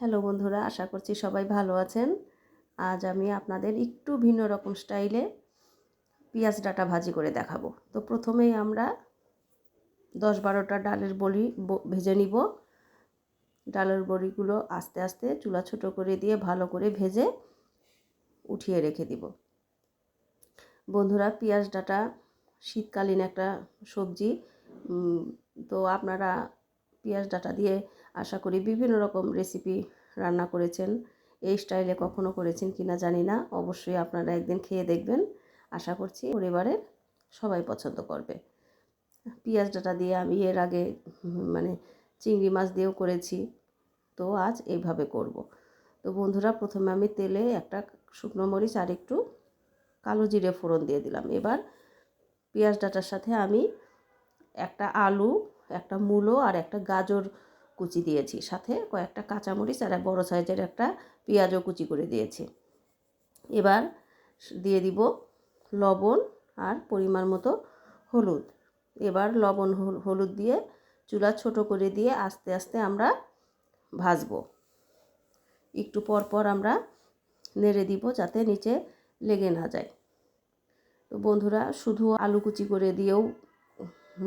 Hello বন্ধুরা, আশা করছি সবাই ভালো আছেন। আজ আমি আপনাদের একটু ভিন্ন রকম স্টাইলে পেঁয়াজ ডাটা ভাজি করে দেখাবো। তো প্রথমেই আমরা দশ বারোটা ডালের বড়ি ভেজে নিব। ডালের বড়িগুলো আস্তে আস্তে চুলা ছোটো করে দিয়ে ভালো করে ভেজে উঠিয়ে রেখে দিব। বন্ধুরা, পেঁয়াজ ডাটা শীতকালীন একটা সবজি। তো আপনারা পেঁয়াজ ডাটা দিয়ে আশা করি বিভিন্ন রকম রেসিপি রান্না করেছেন। এই স্টাইলে কখনো করেছেন কিনা জানি না। অবশ্যই আপনারা একদিন খেয়ে দেখবেন। আশা করছি পরিবারের সবাই পছন্দ করবে। পেঁয়াজ ডাটা দিয়ে আমি এর আগে মানে চিংড়ি মাছ দিয়েও করেছি। তো আজ এইভাবে করব। তো বন্ধুরা, প্রথমে আমি তেলে একটা শুকনো মরিচ আর একটু কালো জিরে ফোড়ন দিয়ে দিলাম। এবার পেঁয়াজ ডাটার সাথে আমি একটা আলু, একটা মূলো আর একটা গাজর কুচি দিয়েছি। সাথে কয়েকটা কাঁচামরিচ আর বড়ো সাইজের একটা পেঁয়াজও কুচি করে দিয়েছি। এবার দিয়ে দিব লবণ আর পরিমাণ মতো হলুদ। এবার লবণ, হল- হলুদ দিয়ে চুলা ছোট করে দিয়ে আস্তে আস্তে আমরা ভাজবো। একটু পর পর আমরা নেড়ে দিব যাতে নিচে লেগে না যায়। তো বন্ধুরা, শুধু আলু কুচি করে দিয়েও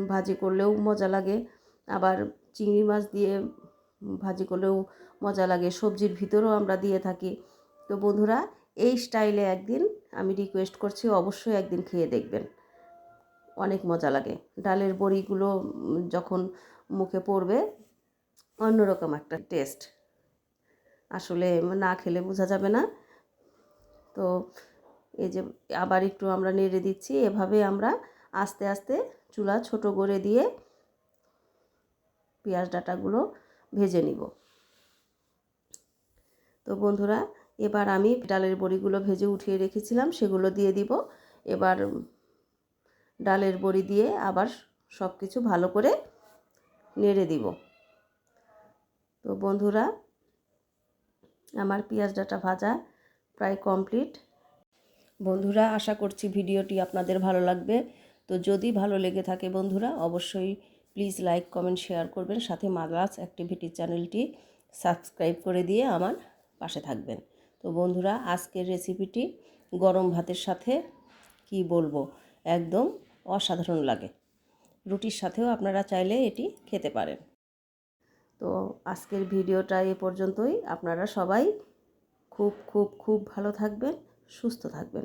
ভাজি করলেও মজা লাগে। আবার চিংড়ি মাছ দিয়ে ভাজি করলেও মজা লাগে, সবজির ভিতরেও আমরা দিয়ে থাকি। তো বন্ধুরা, এই স্টাইলে একদিন আমি রিকোয়েস্ট করছি, অবশ্যই একদিন খেয়ে দেখবেন। অনেক মজা লাগে। ডালের বড়িগুলো যখন মুখে পড়বে, অন্যরকম একটা টেস্ট আসলে না খেলে বোঝা যাবে না। তো এই যে আবার একটু আমরা নেড়ে দিচ্ছি, এভাবে আমরা আস্তে আস্তে চুলা ছোট করে দিয়ে পেঁয়াজ ডাটাগুলো ভেজে নিব। তো বন্ধুরা, এবার আমি ডালের বড়িগুলো ভেজে উঠিয়ে রেখেছিলাম, সেগুলো দিয়ে দিব। এবার ডালের বড়ি দিয়ে আবার সব কিছু ভালো করে নেড়ে দিব। তো বন্ধুরা, আমার পেঁয়াজ ডাটা ভাজা প্রায় কমপ্লিট। বন্ধুরা, আশা করছি ভিডিওটি আপনাদের ভালো লাগবে। তো যদি ভালো লেগে থাকে বন্ধুরা, অবশ্যই প্লিজ লাইক, কমেন্ট, শেয়ার করবেন। সাথে মাদ্রাস অ্যাক্টিভিটি চ্যানেলটি সাবস্ক্রাইব করে দিয়ে আমার পাশে থাকবেন। তো বন্ধুরা, আজকের রেসিপিটি গরম ভাতের সাথে কি বলব? একদম অসাধারণ লাগে। রুটির সাথেও আপনারা চাইলে এটি খেতে পারেন। তো আজকের ভিডিওটা এ পর্যন্তই। আপনারা সবাই খুব খুব খুব ভালো থাকবেন, সুস্থ থাকবেন।